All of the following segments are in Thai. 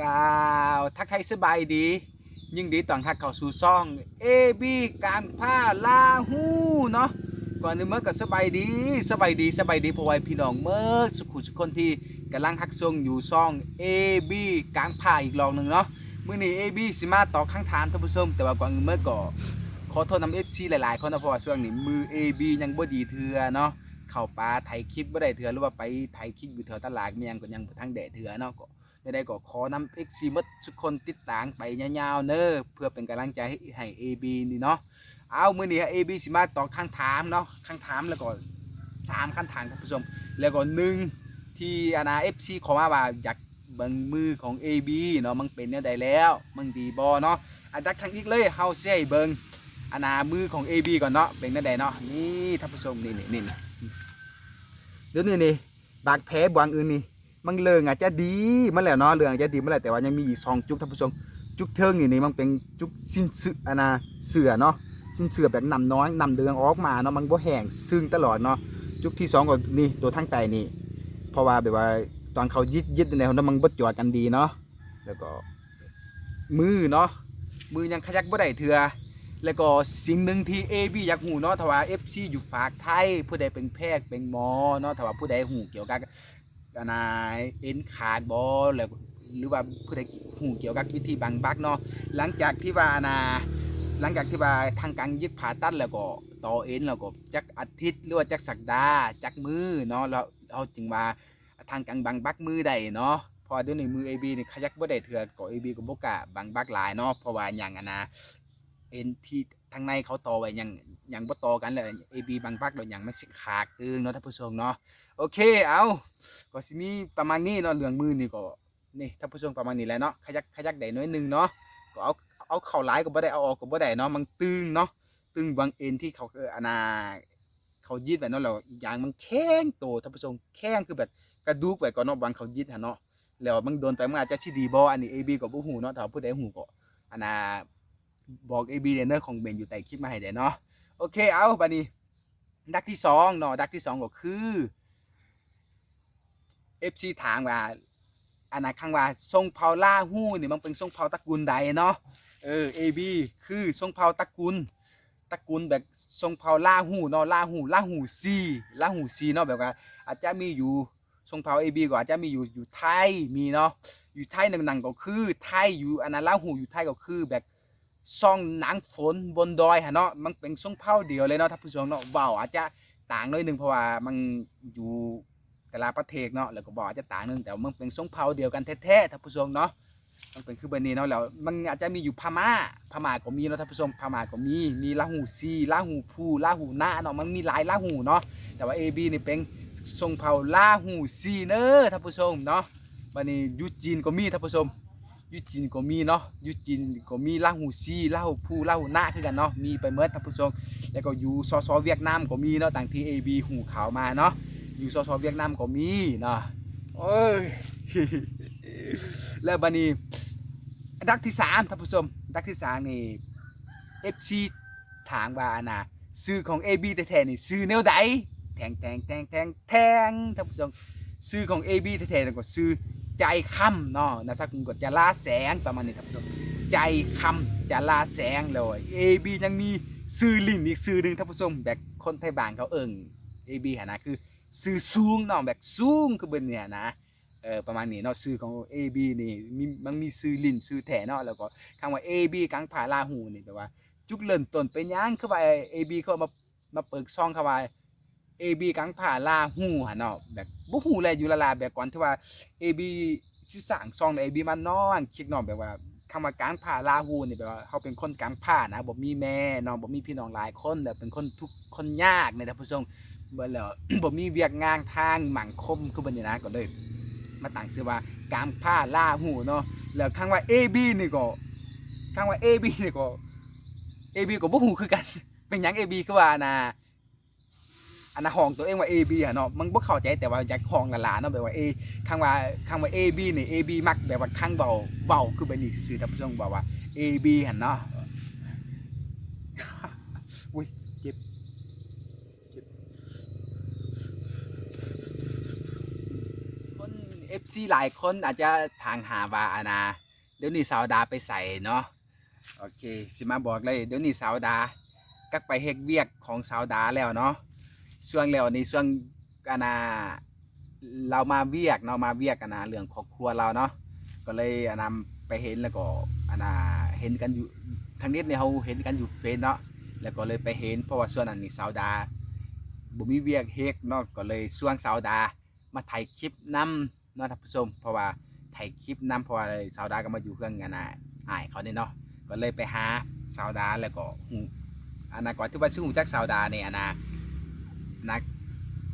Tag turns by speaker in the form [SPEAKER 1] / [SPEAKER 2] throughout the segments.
[SPEAKER 1] กล่าวทักทายสบายดี ยิ่งดีตอนทักเข้าสู่ซ่อง A B การผ้าลาหูเนาะก่อนอื่เมื่อก็สบายดีสบายดีสบายดีเพราะว่าพี่น้องเมื่อสุขุสุขคนที่กำลังฮักซงอยู่ซ่อง A B กางผ้าอีกรองหนึ่งเนาะมื้อนี้ A B สิมาต่อบคำถามท่านผู้ชมแต่ว่าก่อนเมื่อก็ขอโทษนำ FC หลายๆคนนะเพราะว่าช่วงนี้มือ A B ยังบ่ดีเทื่อเนาะเข้าป่าไถคลิปบ่ได้เถื่อหรือว่าไปไถคลิปอยู่แถวตลาดเมียงก็ยังบ่ทั้งแดดเถื่อเนาะก็ ได้ก็ขอนำ XC หมดทุกคนติดตามไปยาวๆเด้อเพื่อเป็นกำลังใจให้ให้ AB นี่เนาะเอามื้อนี้ AB สิมาตอบคำถามเนาะคำถามแล้วก็สามคำถามท่านผู้ชมแล้วก็หนึ่งที่อนา FC ขอมาว่าอยากเบิ่งมือของ AB เนาะมันเป็นแนวใดแล้วมันดีบ่เนาะอันดักทางอีกเลยเฮาสิให้เบิ่งอนามือของ AB ก่อนเนาะเป็นแนวใดเนาะนี่ท่านผู้ชมนี่นี่นี่เดี๋ยวนี้นี่บากแผลบางอื่นนี่ มันเลืองอาจจะดีมาแล้วเนาะเลืองอาจจะดีมาแล้วแต่ว่ายังมีอีกสองจุกท่านผู้ชมจุกเทิงนี่นี่มันเป็นจุกสิ้นเสืออนะเสือเนาะสิ้นเสือแบบนำน้อยนำเดืองออกมาเนาะมันบ่แห้งซึ่งตลอดเนาะจุกที่สองก็นี่ตัวทั้งไตนี่เพราะว่าแบบว่าตอนเขายึดยึดในนั้นมันบ่จอดกันดีเนาะแล้วก็มือเนาะมือยังขยักบ่ได้เถื่อแล้วก็สิ่งหนึ่งที่ AB อยากหูเนาะถ้าว่า FC อยู่ฝากไทยผู้ใดเป็นแพทย์เป็นหมอเนาะถ้าว่าผู้ใดหูเกี่ยวกับ อานาเอ็นขาดบ่แล้วหรือว่าผู้ใดหูเกี่ยวกับวิธีบังบักเนาะหลังจากที่ว่าอนาหลังจากที่ว่าทางการยึดผ่าตัดแล้วก็ต่อเอ็นแล้วก็จักอาทิตย์หรือว่าจักสัปดาห์จักมือเนาะแล้วเราจึงว่าทางการบังบักมือได้เนาะพอเดี๋ยวนี้มือ AB นี่ขยักบ่ได้เถื่อก็ AB ก็บ่กล้าบังบักหลายเนาะเพราะว่าหยังอนาเอ็นที่ทางในเขาต่อไว้ยังยังบ่ต่อกันเลย AB บางพักเรายังไม่สิขาดตึงเนาะท่านผู้ชมเนาะ โอเคเอาก็สิมีประมาณนี้เนาะเรื่องมือนี่ก็นี่ท่านผู้ชมประมาณนี้แหละเนาะขยักขยักได้น้อยหนึงเนาะก็เอาเอาเข่าหลายก็บ่ได้เอาออกก็บ่ได้เนาะมันตึงเนาะตึงบางเอ็นที่เขาเอออานาเขายืดไว้เนาะแล้วอีกอย่างมันแข็งโตท่านผู้ชมแข็งคือแบบกระดูกไว้ก่อนเนาะบางเขายืดหั่นเนาะแล้วมันโดนไปมันอาจจะสิดีบ่อันนี้ AB ก็บ่ฮู้เนาะถ้าผู้ใดฮู้ก็อันน่ะบอก AB เดนเนอร์ของเบนอยู่ใต้คลิปมาให้เด้เนาะโอเคเอาบัดนี้ดักที่สองเนาะดักที่สองก็คือ FC ถามว่าอันนั้นข้างว่าทรงเผาล่าหู้นี่มันเป็นทรงเผาตระกูลใดเนาะเออ AB คือทรงเผาตระกูลตระกูลแบบทรงเผาล่าหู้เนาะล่าหู้ล่าหู้ซีล่าหู้ซีเนาะแบบว่าอาจจะมีอยู่ทรงเผ่า AB ก็อาจจะมีอยู่อยู่ไทยมีเนาะอยู่ไทยหนังๆก็คือไทยอยู่อันนั้นล่าหู้อยู่ไทยก็คือแบบซ่องหนังฝนบนดอยฮะเนาะมันเป็นช่งเผาเดียวเลยเนาะท่านผู้ชมเนาะเบาอาจจะต่างน้อยหนึ่งเพราะว่ามันอยู่ แต่ละประเทศเนาะแล้วก็บอกอาจจะต่างหนึงแต่ว่ามันเป็นช่องเผาเดียวกันแท้ๆท่านผู้ชมเนาะมันเป็นคือเบอร์นี้เนาะแล้วมันอาจจะมีอยู่พม่าพม่าก็มีเนาะท่านผู้ชมพม่าก็มีมีลาหูซีลาหูพูลาหูหน้าเนาะมันมีหลายลาหูเนาะแต่ว่า AB นี่เป็นช่องเผาลาหูซีเนอท่านผู้ชมเนาะบัดนี้ยูจีนก็มีท่านผู้ชมยูจีนก็มีเนาะยูจีนก็มีลาหูซีลาหูผู้ลาหูหน้าคือกันเนาะมีไปเมื่อท่านผู้ชมแล้วก็อยู่ซอซอเวียดนามก็มีเนาะต่างที่ AB หูขาวมาเนาะ อยู่ซอซอเวียดนามก็มีนะโอ้ยแล้วบัดนี้ดักที่สามท่านผู้ชมดักที่สามนี่ FC ถามว่าอันนะซื้อของ AB แท้ๆนี่ซื้อแนวใดแทงแทงแทงแทงแทงท่านผู้ชมซื้อของ AB แท้ๆนี่ก็ซื้อใจคำเนาะนะสักกดจะลาแสงประมาณนี้ครับทุกคนใจคำจะลาแสงเลย AB ยังมีซื้อลินอีกซื้อหนึ่งท่านผู้ชมแบบคนไทยบานเขาเอิง AB หนนะคือ ซื้อสูงเนาะแบบสูงคือเบนเนี่ยนะเออประมาณนี้เนาะซื้อของ AB นี่มีมันมีซื้อลินซื้อแถเนาะแล้วก็คำว่า AB กังผาลาหูนี่แปลว่า จุกเริ่มต้นเป็นหยังคือว่า AB เขามามาเปิดซองเขาว่า AB กังผาลาหูหั่นเนาะแบบบ่ฮู้แลอยู่ละลาแบบก่อนที่ว่า AB สิสร้างซองใน AB มันนอนคิดเนาะแบบว่าคำว่าการผ่าลาหูนี่แบบว่าเขาเป็นคนกางผ่านะบ่มีแม่เนาะบ่มีพี่น้องหลายคนแบบเป็นคนทุกคนยากในท่านผู้ชม เบิ่แล้วบ่มีเวียกงานทางหมั่งคมคือบัดนี้นะก็เลย มาตั้งชื่อว่าการผ่าล่าหูเนาะแล้วคำว่า AB นี่ก็คำว่า AB นี่ก็ AB ก็บ่ฮู้คือกัน เป็นหยัง AB คือว่านะอันนะห้องตัวเองว่า AB อะเนาะมันบ่เข้าใจแต่ว่าอยากห้องละลาเนาะแบบว่า A คำว่าคำว่า AB นี่ AB มักแบบว่าข้างเบาเบาคือแบบนี้ซื่อๆท่านผู้ชมบอกว่า AB หั่นเนาะอุ้ย เจ็บเจ็บคน FC หลายคนอาจจะทางหาว่าอานา เดี๋ยวนี้สาวดาไปใส่เนาะโอเคสิมาบอกเลยเดี๋ยวนี้สาวดากักไปเฮ็ดเวียกของสาวดาแล้วเนาะช่วงแล้วนี่ช่วงอานาเรามาเวียกเนาะมาเวียกอานาเรื่องครอบครัวเราเนาะก็เลยอานาไปเห็นแล้วก็อานาเห็นกันอยู่ทางนี้เนี่ยเขาเห็นกันอยู่เฟซเนาะแล้วก็เลยไปเห็นเพราะว่าส่วนนั้นนี่สาวดาบ่มีเวียกเฮ็ดเนาะก็เลยช่วงสาวดามาถ่ายคลิปนำเนาะท่านผู้ชม เพราะว่าถ่ายคลิปน้ำเพราะว่าสาวดาก็มาอยู่เครื่องงานอะอ้ายเขาเนี่ยเนาะก็เลยไปหาสาวดาแล้วก็หูอันนาก่อนที่ว่าชื่อหูจักสาวดาเนี่ยอันนานัก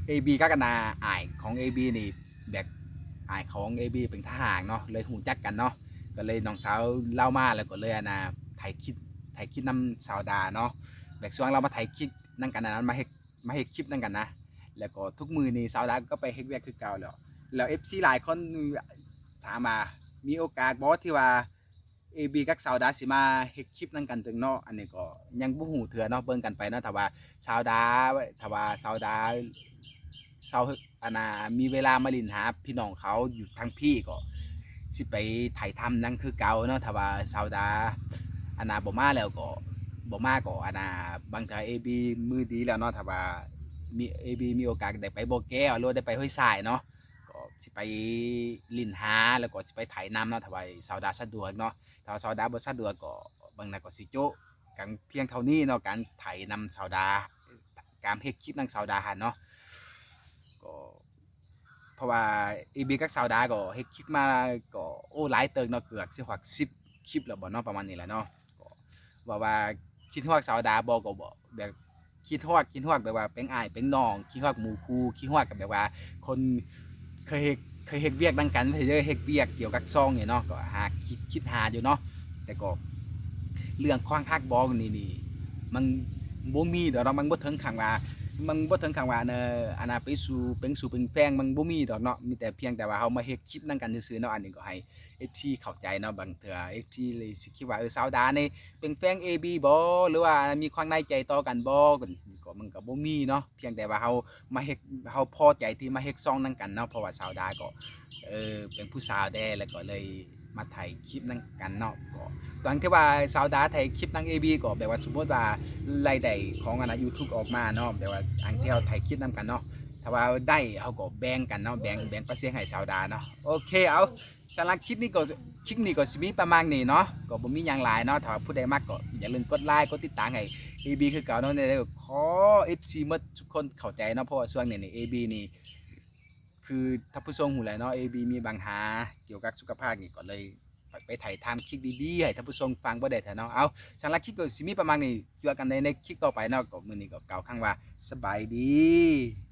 [SPEAKER 1] เอบีก็กันนาอ้ายของ AB นี่แบบอ้ายของ AB เป็นทหารเนาะเลยหูจักกันเนาะก็เลยน้องสาวเล่ามาแล้วก็เลยอันนาถ่ายคลิปถ่ายคลิปน้ำสาวดาเนาะแบบช่วงเรามาถ่ายคลิปนั่งกันนะมาเฮ็ดมาเฮ็ดคลิปนั่งกันนะแล้วก็ทุกมือนี่สาวดาก็ไปเฮ็ดเวียกคือเก่าแล้ว แล้วเอฟซีหลายคนถามมามีโอกาสบอสที่ว่าเอบีกับสาวดาสิมาเฮ็ดคลิปนั่นกันถึงเนาะอันนี้ก็ยังบ่ฮู้เถื่อเนาะเบิ่งกันไปเนาะถ้าว่าสาวดาถ้าว่าสาวดาสาวอันน่ะมีเวลามาลินหาพี่น้องเขาอยู่ทางพี่ก็สิไปถ่ายทำนั่นคือเก่าเนาะถ้าว่าสาวดาอันน่ะบ่มาแล้วก็บ่มาก็อันน่ะบางทีเอบีมือดีแล้วเนาะถ้าว่ามีเอบีมีโอกาสได้ไปโบแก้วหรือได้ไปห้วยทรายเนาะ ไปลินหาแล้วก็สิไปถ่ายน้ำเนาะถ้าว่าสาวดาสะดวกเนาะถ้าว่าสาวดาบ่สะดวกก็บางนาก็สิโจะกันเพียงเท่านี้เนาะการไถ่ายนำสาวดา การเฮ็ดคลิปนำสาวดาหันเนาะก็เพราะว่าเอบีกับสาวดาก็เฮ็ดคลิปมาก็โอ้หลายเติงเนาะเกือบสิฮอด10คลิปแล้วบ่เนาะประมาณนี้แหละเนาะก็ว่าว่าคิดฮอดสาวดาบ่ก็บ่แบบคิดฮอดคิดฮอดแบบว่าเป็นอ้ายเป็นน้องคิดฮอดหมู่คู่คิดฮอดกับแบบว่าคน เคยเฮ็ดเคยเฮ็ดเวียกดังกันเคยเฮ็ดเวียกเกี่ยวกับซองเนี่ยเนาะก็หาคิดคิดหาอยู่เนาะแต่ก็เรื่องควางคักบอลนี่นี่มันบ่มีเดี๋ยวเรามันบ่ถึงขังว่า มันบ่ถึงขังว่าเนออันน่ะไปสู่เป็นสู่เป็นแฟงมันบ่มีดอกเนาะมีแต่เพียงแต่ว่าเฮามาเฮ็ดคลิปนั่นกันซื่อๆเนาะอันนี้ก็ให้ FC เข้าใจเนาะบางเทื่อ FC เลยสิคิดว่าเออสาวดานี่เป็นแฟน AB บ่หรือว่ามีความในใจต่อกันบ่ก็ก็มันก็บ่มีเนาะเพียงแต่ว่าเฮามาเฮ็ดเฮาพอใจที่มาเฮ็ดซองนั่นกันเนาะเพราะว่าสาวดาก็เออเป็นผู้สาวแด้แล้วก็เลย มาถ่ายคลิปนั่นกันเนาะก็ตอนที่ว่าสาวดาถ่ายคลิปนั่ง AB ก็แบบว่าสมมติว่ารายได้ของอันนะ YouTube ออกมาเนาะแบบว่าอันที่เฮาถ่ายคลิปนํกันเนาะถ้าว่าได้เฮาก็แบ่งกันเนาะแบ่งแบ่งเปอร์เซ็นต์ให้สาวดาเนาะโอเคเอาสำหรับคลิปนี้ก็คลิปนี้ก็สิมีประมาณนี้เนาะก็บ่มีหยังหลายเนาะถ้าผู้ใดมักก็อย่าลืมกดไลค์กดติดตามให้ AB คือเก่าเนาะเนี่ยขอ FC หมดทุกคนเข้าใจเนาะเพราะว่าช่วงนี้นี่ AB นี่ คือถ้าผู้ชมหูแหลเนาะเอบีมีบางหาเกี่ยวกับสุขภาพนี่ก็เลยไปไปถ่ายทำคลิปดีๆให้ท่านผู้ชมฟังบ่ได้แท้เนาะเอาฉันรับคลิปก็สิมีประมาณนี้เจอกันในในคลิปต่อไปเนาะก็มื้อนี้ก็กล่าข้างว่าสบายดี